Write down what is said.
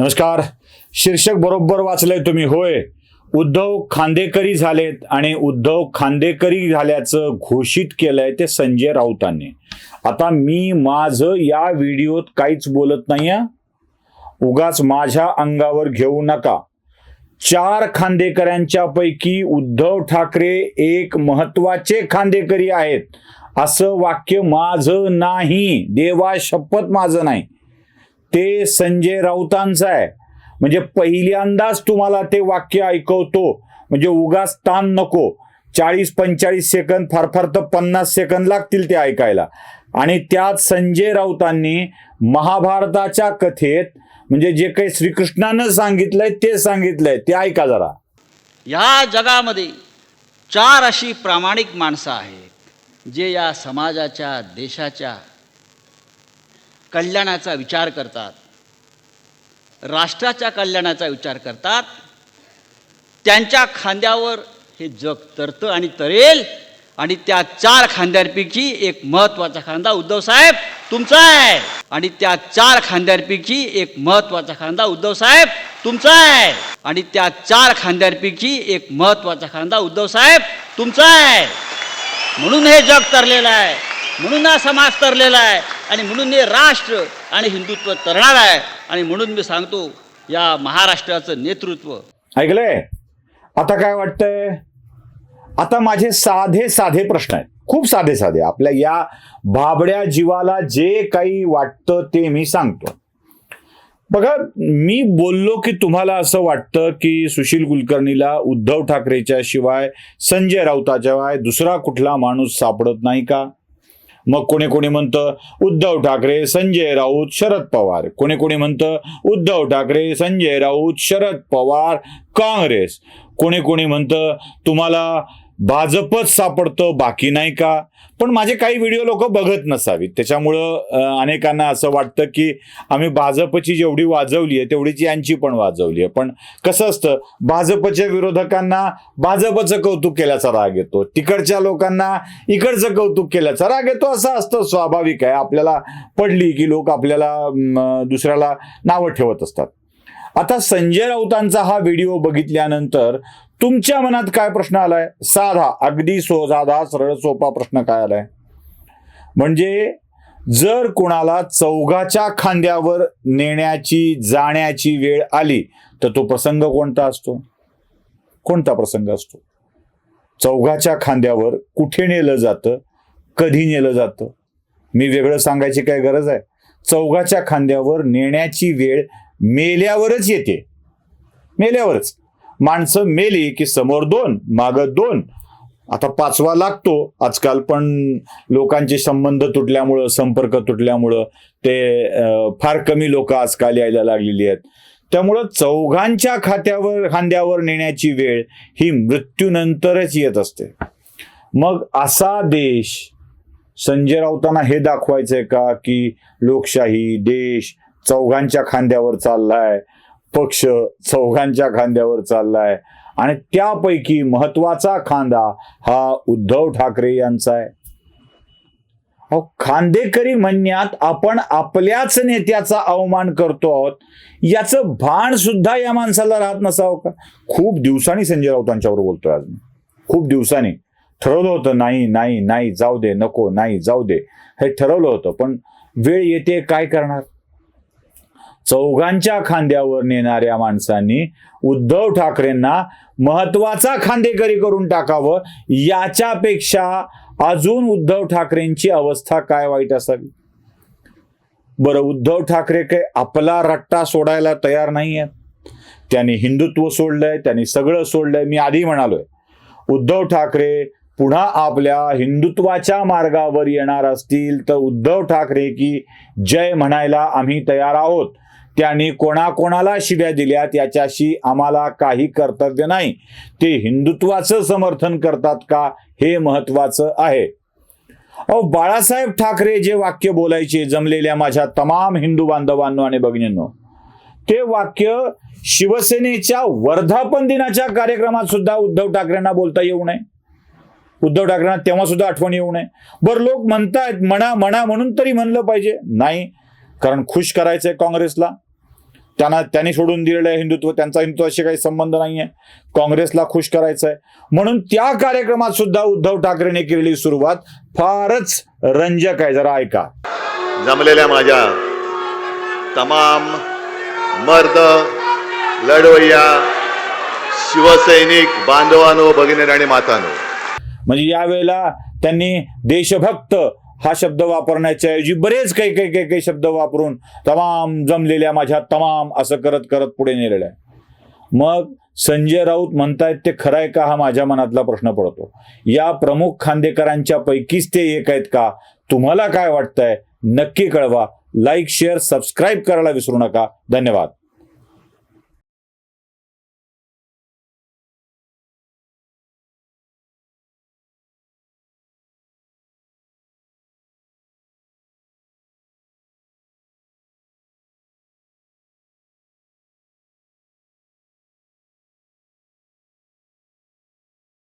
नमस्कार. शीर्षक बरोबर वाचलंय तुम्ही होय. उद्धव खांदेकरी झालेत आणि उद्धव खांदेकरी झाल्याचं घोषित केलंय ते संजय राऊतांनी. आता मी माझं या व्हिडिओत काहीच बोलत नाही उगाच माझ्या अंगावर घेऊ नका. चार खांदेकऱ्यांच्या पैकी उद्धव ठाकरे एक महत्त्वाचे खांदेकरी आहेत. असं वाक्य माझं नाही. देवा शपथ माझं नाही. ते संजय राऊतांचं आहे. म्हणजे पहिल्यांदाच तुम्हाला ते वाक्य ऐकवतो. म्हणजे उगाच ताण नको. चाळीस पंचाळीस सेकंद फार फार तर पन्नास सेकंद लागतील ते ऐकायला. आणि त्यात संजय राऊतांनी महाभारताच्या कथेत म्हणजे जे काही श्रीकृष्णानं सांगितलंय ते सांगितलंय. ते ऐका जरा. ह्या जगामध्ये चार अशी प्रामाणिक माणसं आहेत जे या समाजाच्या देशाच्या कल्याणाचा विचार करतात. राष्ट्राच्या कल्याणाचा विचार करतात. त्यांच्या खांद्यावर हे जग तरतं आणि तरेल आणि त्या चार खांद्यांपैकी एक महत्त्वाचा खांदा उद्धवसाहेब तुमचा आहे. आणि त्या चार खांद्यांपैकी एक महत्त्वाचा खांदा उद्धवसाहेब तुमचा आहे. आणि त्या चार खांद्यांपैकी एक महत्त्वाचा खांदा उद्धवसाहेब तुमचा आहे. म्हणून हे जग तरलेलं आहे. म्हणून हा समाज तरलेला आहे. आणि म्हणून हे राष्ट्र आणि हिंदुत्व तरणार आहे. आणि म्हणून मी सांगतो या महाराष्ट्राचं नेतृत्व. ऐकलंय? आता काय वाटतंय? आता माझे साधे साधे प्रश्न आहेत. खूप साधे साधे. आपल्या या भाबड्या जीवाला जे काही वाटतं ते मी सांगतो. बघा मी बोललो की तुम्हाला असं वाटतं की सुशील कुलकर्णीला उद्धव ठाकरेच्या शिवाय संजय राऊताच्या दुसरा कुठला माणूस सापडत नाही का? मग कोणी कोणी म्हणतं उद्धव ठाकरे संजय राऊत शरद पवार. कोणी कोणी म्हणतं उद्धव ठाकरे संजय राऊत शरद पवार काँग्रेस. कोणी कोणी म्हणतं तुम्हाला भाजपच सापडतं बाकी नाही का? पण माझे काही व्हिडिओ लोक बघत नसावीत. त्याच्यामुळं अनेकांना असं वाटतं की आम्ही भाजपची जेवढी वाजवली आहे तेवढीच यांची पण वाजवली आहे. पण कसं असतं भाजपच्या विरोधकांना भाजपचं कौतुक केल्याचा राग येतो. तिकडच्या लोकांना इकडचं कौतुक केल्याचा राग येतो. असं असतं स्वाभाविक आहे. आपल्याला पडली की लोक आपल्याला दुसऱ्याला नावं ठेवत असतात. आता संजय राऊतांचा हा व्हिडिओ बघितल्यानंतर तुमच्या मनात काय प्रश्न आलाय? साधा अगदी सो साधा सरळ सोपा प्रश्न काय आलाय? म्हणजे जर कोणाला चौघाच्या खांद्यावर नेण्याची जाण्याची वेळ आली तर तो प्रसंग कोणता असतो? कोणता प्रसंग असतो? चौघाच्या खांद्यावर कुठे नेलं जातं? कधी नेलं जातं? मी वेगळं सांगायची काय गरज आहे? चौघाच्या खांद्यावर नेण्याची वेळ मेल्यावरच येते. मेल्यावरच. माणसं मेली की समोर दोन माग दोन. आता पाचवा लागतो. आजकाल पण लोकांचे संबंध तुटल्यामुळं संपर्क तुटल्यामुळं ते फार कमी लोक आजकाल यायला लागलेली आहेत. त्यामुळं चौघांच्या खात्यावर खांद्यावर नेण्याची वेळ ही मृत्यूनंतरच येत असते. मग असा देश संजय राऊतांना हे दाखवायचंय का की लोकशाही देश चौघांच्या खांद्यावर चाललाय? पक्ष चौघांच्या खांद्यावर चाललाय. आणि त्यापैकी महत्त्वाचा खांदा हा उद्धव ठाकरे यांचा आहे. अहो खांदेकरी म्हणण्यात आपण आपल्याच नेत्याचा अवमान करतो आहोत. याचं भान सुद्धा या माणसाला राहत नसावं का? खूप दिवसांनी संजय राऊतांच्यावर बोलतोय आज मी. खूप दिवसांनी. ठरवलं होतं नाही नाही नाही जाऊ दे नको नाही जाऊ दे. हे ठरवलं होतं पण वेळ येते काय करणार? चौघांच्या खांद्यावर नेणाऱ्या माणसांनी उद्धव ठाकरेंना महत्त्वाचा खांदेकरी करून टाकावं याच्यापेक्षा अजून उद्धव ठाकरेंची अवस्था काय वाईट असावी? बरं उद्धव ठाकरे काय आपला रट्टा सोडायला तयार नाही आहेत त्यांनी हिंदुत्व सोडलंय त्यांनी सगळं सोडलंय. मी आधी म्हणालोय उद्धव ठाकरे पुन्हा आपल्या हिंदुत्वाच्या मार्गावर येणार असतील तर उद्धव ठाकरे की जय म्हणायला आम्ही तयार आहोत. त्यांनी कोणाकोणाला शिव्या दिल्यात याच्याशी आम्हाला काही कर्तव्य नाही. ते हिंदुत्वाचं समर्थन करतात का हे महत्वाचं आहे. अहो बाळासाहेब ठाकरे जे वाक्य बोलायचे जमलेल्या माझ्या तमाम हिंदू बांधवांनो आणि भगिनींनो ते वाक्य शिवसेनेच्या वर्धापन दिनाच्या कार्यक्रमात सुद्धा उद्धव ठाकरेंना बोलता येऊ नये. उद्धव ठाकरेंना तेव्हा सुद्धा आठवण येऊ नये. बरं लोक म्हणतायत म्हणा म्हणा म्हणून तरी म्हणलं पाहिजे. नाही कारण खुश करायचंय काँग्रेसला. त्यांना त्यांनी सोडून दिलेलं आहे हिंदुत्व त्यांचा हिंदुत्वाशी काही संबंध नाहीये. काँग्रेसला खुश करायचं आहे. म्हणून त्या कार्यक्रमात सुद्धा उद्धव ठाकरेने केलेली सुरुवात फारच रंजक आहे जरा ऐका. जमलेल्या माझ्या तमाम मर्द लढवय्या शिवसैनिक बांधवानो भगिनी आणि मातानो. म्हणजे यावेळेला त्यांनी देशभक्त हा शब्द वापरण्याच्या ऐवजी बरेच काही काही काही काही शब्द वापरून तमाम जमलेल्या माझ्या तमाम असं करत करत पुढे नेलेलं आहे. मग संजय राऊत म्हणतायत ते खरं आहे का? हा माझ्या मनातला प्रश्न पडतो. या प्रमुख खांदेकरांच्या पैकीच ते एक आहेत का? तुम्हाला काय वाटतंय? नक्की कळवा. लाईक शेअर सबस्क्राईब करायला विसरू नका. धन्यवाद.